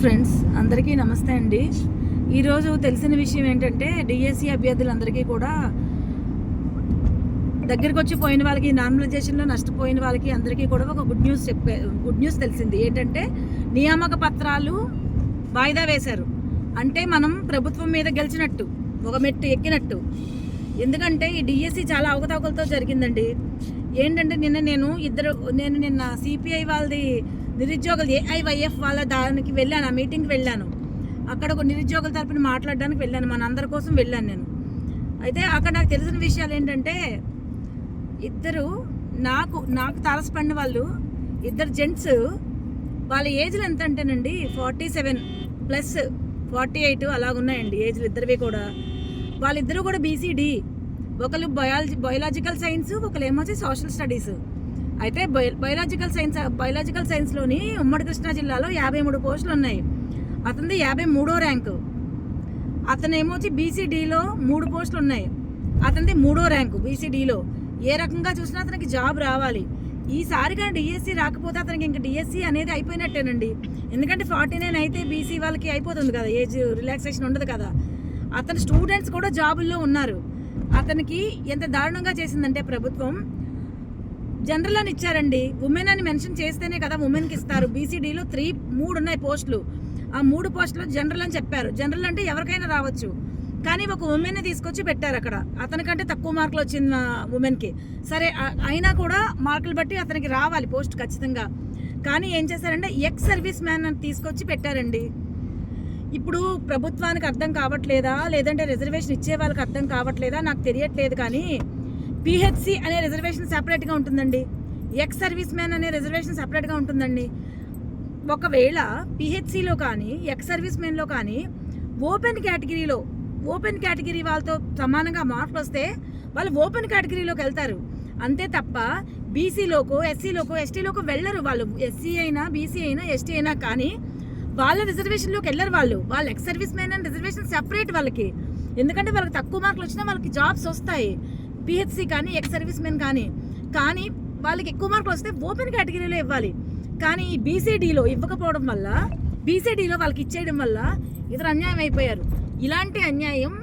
Friends అందరికీ నమస్తే అండి. ఈరోజు తెలిసిన విషయం ఏంటంటే డిఎస్సి అభ్యర్థులందరికీ కూడా దగ్గరికి వచ్చి పోయిన వాళ్ళకి నార్మలైజేషన్లో నష్టపోయిన వాళ్ళకి అందరికీ కూడా ఒక గుడ్ న్యూస్ చెప్పే గుడ్ న్యూస్ తెలిసింది. ఏంటంటే నియామక పత్రాలు వాయిదా వేశారు. అంటే మనం ప్రభుత్వం మీద గెలిచినట్టు ఒక మెట్టు ఎక్కినట్టు. ఎందుకంటే ఈ డిఎస్సి చాలా అవకతవకలతో జరిగిందండి. ఏంటంటే నిన్న నేను ఇద్దరు నేను నిన్న సిపిఐ వాళ్ళది నిరుద్యోగులు ఏఐవైఎఫ్ వాళ్ళ దానికి వెళ్ళాను ఆ మీటింగ్కి వెళ్ళాను. అక్కడ ఒక నిరుద్యోగుల తరపున మాట్లాడడానికి వెళ్ళాను మన అందరి కోసం వెళ్ళాను నేను. అయితే అక్కడ నాకు తెలిసిన విషయాలు ఏంటంటే ఇద్దరు నాకు నాకు తారసపడిన వాళ్ళు ఇద్దరు జెంట్స్ వాళ్ళ ఏజ్లు ఎంత అంటేనండి forty seven plus forty eight అలాగున్నాయండి ఏజ్లు ఇద్దరివి కూడా. వాళ్ళిద్దరూ కూడా బీసీడీ. ఒకరు బయాలజీ బయోలాజికల్ సైన్స్ ఒకరు ఏమొచ్చి సోషల్ స్టడీస్. అయితే బయో బయోలాజికల్ సైన్స్ బయోలాజికల్ సైన్స్లోని ఉమ్మడి కృష్ణా జిల్లాలో యాభై మూడు పోస్టులు ఉన్నాయి. అతనిది యాభై మూడో ర్యాంకు. అతను ఏమొచ్చి బీసీడీలో మూడు పోస్టులు ఉన్నాయి. అతనిది మూడో ర్యాంకు బీసీడీలో. ఏ రకంగా చూసినా అతనికి జాబ్ రావాలి. ఈసారి కానీ డిఎస్సి రాకపోతే అతనికి ఇంకా డిఎస్సి అనేది అయిపోయినట్టేనండి. ఎందుకంటే ఫార్టీ నైన్ అయితే బీసీ వాళ్ళకి అయిపోతుంది కదా ఏజ్ రిలాక్సేషన్ ఉండదు కదా. అతని స్టూడెంట్స్ కూడా జాబుల్లో ఉన్నారు. అతనికి ఎంత దారుణంగా చేసిందంటే ప్రభుత్వం జనరల్ అని ఇచ్చారండి. ఉమెన్ అని మెన్షన్ చేస్తేనే కదా ఉమెన్కి ఇస్తారు. బీసీడీలో త్రీ మూడు ఉన్నాయి పోస్టులు. ఆ మూడు పోస్టులు జనరల్ అని చెప్పారు. జనరల్ అంటే ఎవరికైనా రావచ్చు. కానీ ఒక ఉమెన్ తీసుకొచ్చి పెట్టారు అక్కడ. అతనికంటే తక్కువ మార్కులు వచ్చింది ఉమెన్కి సరే అయినా కూడా మార్కులు బట్టి అతనికి రావాలి పోస్ట్ ఖచ్చితంగా. కానీ ఏం చేశారంటే ఎక్స్ సర్వీస్ మ్యాన్ అని తీసుకొచ్చి పెట్టారండి. ఇప్పుడు ప్రభుత్వానికి అర్థం కావట్లేదా? లేదంటే రిజర్వేషన్ ఇచ్చే వాళ్ళకి అర్థం కావట్లేదా? నాకు తెలియట్లేదు కానీ పిహెచ్సి అనే రిజర్వేషన్ సెపరేట్గా ఉంటుందండి. ఎక్స్ సర్వీస్ మ్యాన్ అనే రిజర్వేషన్ సెపరేట్గా ఉంటుందండి. ఒకవేళ పిహెచ్సిలో కానీ ఎక్స్ సర్వీస్ మెన్లో కానీ ఓపెన్ కేటగిరీలో ఓపెన్ కేటగిరీ వాళ్ళతో సమానంగా మార్కులు వస్తే వాళ్ళు ఓపెన్ కేటగిరీలోకి వెళ్తారు. అంతే తప్ప బీసీలోకో ఎస్సీలోకో ఎస్టీలోకో వెళ్ళరు వాళ్ళు. ఎస్సీ అయినా బీసీ అయినా ఎస్టీ అయినా కానీ వాళ్ళ రిజర్వేషన్లోకి వెళ్ళరు వాళ్ళు. వాళ్ళ ex service men and reservation separate వాళ్ళకి. ఎందుకంటే వాళ్ళకి తక్కువ మార్కులు వచ్చినా వాళ్ళకి జాబ్స్ వస్తాయి. పిహెచ్సి కానీ ఎక్స్ సర్వీస్ మెన్ కానీ. కానీ వాళ్ళకి ఎక్కువ మార్కులు వస్తే ఓపెన్ కేటగిరీలో ఇవ్వాలి. కానీ ఈ బీసీడీలో ఇవ్వకపోవడం వల్ల బీసీడీలో వాళ్ళకి ఇచ్చేయడం వల్ల ఇతర అన్యాయం అయిపోయారు. ఇలాంటి అన్యాయం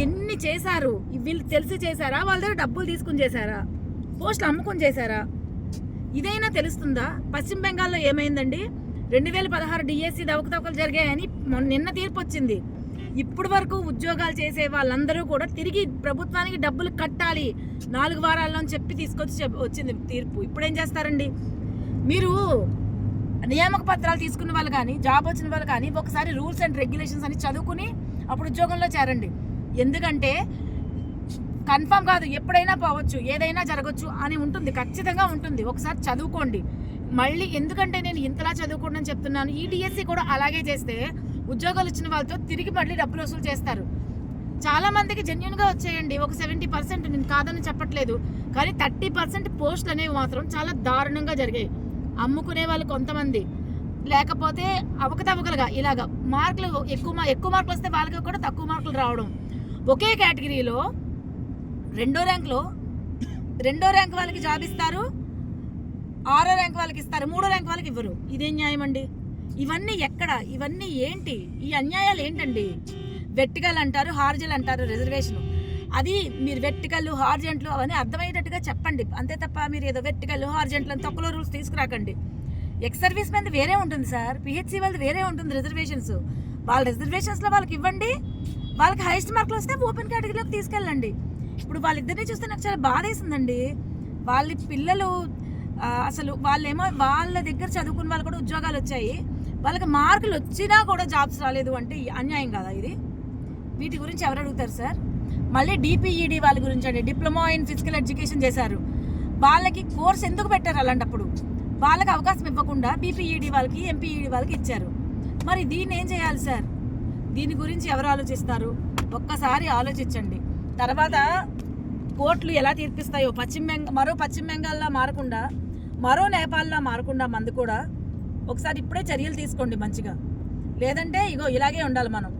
ఎన్ని చేశారు? వీళ్ళు తెలిసి చేశారా? వాళ్ళ దగ్గర డబ్బులు తీసుకుని చేశారా? పోస్టులు అమ్ముకుని చేశారా? ఇదైనా తెలుస్తుందా? పశ్చిమ బెంగాల్లో ఏమైందండి? రెండు వేల పదహారు డిఎస్సి దవకతవకలు జరిగాయని మొన్న నిన్న తీర్పు వచ్చింది. ఇప్పుడు వరకు ఉద్యోగాలు చేసే వాళ్ళందరూ కూడా తిరిగి ప్రభుత్వానికి డబ్బులు కట్టాలి. నాలుగు వారాల్లో అని చెప్పి తీసుకొచ్చి చెప్- వచ్చింది తీర్పు. ఇప్పుడు ఏం చేస్తారండి? మీరు నియామక పత్రాలు తీసుకున్న వాళ్ళు కానీ జాబ్ వచ్చిన వాళ్ళు కానీ ఒకసారి రూల్స్ అండ్ రెగ్యులేషన్స్ అని చదువుకుని అప్పుడు ఉద్యోగంలో చేరండి. ఎందుకంటే కన్ఫర్మ్ కాదు ఎప్పుడైనా పోవచ్చు ఏదైనా జరగచ్చు అని ఉంటుంది ఖచ్చితంగా ఉంటుంది. ఒకసారి చదువుకోండి. మళ్ళీ ఎందుకంటే నేను ఇంతలా చదువుకోండి అని చెప్తున్నాను. ఈ డిఎస్సి కూడా అలాగే చేస్తే ఉద్యోగాలు ఇచ్చిన వాళ్ళతో తిరిగి మళ్ళీ డబ్బులు వసూలు చేస్తారు. చాలా మందికి జెన్యున్గా వచ్చేయండి. ఒక సెవెంటీ పర్సెంట్ నేను కాదని చెప్పట్లేదు. కానీ థర్టీ పర్సెంట్ పోస్టులు అనేవి మాత్రం చాలా దారుణంగా జరిగాయి. అమ్ముకునే వాళ్ళు కొంతమంది. లేకపోతే అవకతవకలుగా ఇలాగ మార్కులు ఎక్కువ ఎక్కువ మార్కులు వస్తే వాళ్ళకి కూడా తక్కువ మార్కులు రావడం. ఒకే కేటగిరీలో రెండో ర్యాంక్లో రెండో ర్యాంక్ వాళ్ళకి జాబ్ ఇస్తారు. ఆరో ర్యాంక్ వాళ్ళకి ఇస్తారు. మూడో ర్యాంక్ వాళ్ళకి ఇవ్వరు. ఇదేం న్యాయం అండి? ఇవన్నీ ఎక్కడ? ఇవన్నీ ఏంటి? ఈ అన్యాయాలు ఏంటండి? వెట్టికలు అంటారు హార్జల్ అంటారు రిజర్వేషన్ అది మీరు వెట్టికలు హార్జెంట్లు అవన్నీ అర్థమయ్యేటట్టుగా చెప్పండి. అంతే తప్ప మీరు ఏదో వెట్టికలు హార్జెంట్లు అని తక్కువ రూల్స్ తీసుకురాకండి. ఎక్స్ సర్వీస్ మీద వేరే ఉంటుంది సార్. పిహెచ్సి వాళ్ళది వేరే ఉంటుంది రిజర్వేషన్స్ వాళ్ళ రిజర్వేషన్స్లో వాళ్ళకి ఇవ్వండి. వాళ్ళకి హైయెస్ట్ మార్కులు వస్తే ఓపెన్ కేటగిరీలోకి తీసుకెళ్ళండి. ఇప్పుడు వాళ్ళిద్దరిని చూస్తే నాకు చాలా బాధ వేసిందండి. వాళ్ళ పిల్లలు అసలు వాళ్ళేమో వాళ్ళ దగ్గర చదువుకున్న వాళ్ళు కూడా ఉద్యోగాలు వచ్చాయి. వాళ్ళకి మార్కులు వచ్చినా కూడా జాబ్స్ రాలేదు అంటే అన్యాయం కదా ఇది? వీటి గురించి ఎవరు అడుగుతారు సార్? మళ్ళీ డిపిఈడి వాళ్ళ గురించి అండి. డిప్లొమా ఇన్ ఫిజికల్ ఎడ్యుకేషన్ చేశారు. వాళ్ళకి కోర్స్ ఎందుకు పెట్టారు అలాంటప్పుడు? వాళ్ళకి అవకాశం ఇవ్వకుండా బీపీఈడి వాళ్ళకి ఎంపీఈడి వాళ్ళకి ఇచ్చారు. మరి దీన్ని ఏం చేయాలి సార్? దీని గురించి ఎవరు ఆలోచిస్తారు? ఒక్కసారి ఆలోచించండి. తర్వాత కోర్టులు ఎలా తీర్పిస్తాయో పశ్చిమ బెంగాల్ మరో పశ్చిమ బెంగాల్లో మారకుండా మరో నేపాల్లో మారకుండా మంది కూడా ఒకసారి ఇప్పుడే చర్యలు తీసుకోండి మంచిగా. లేదంటే ఇగో ఇలాగే ఉండాలి మనం.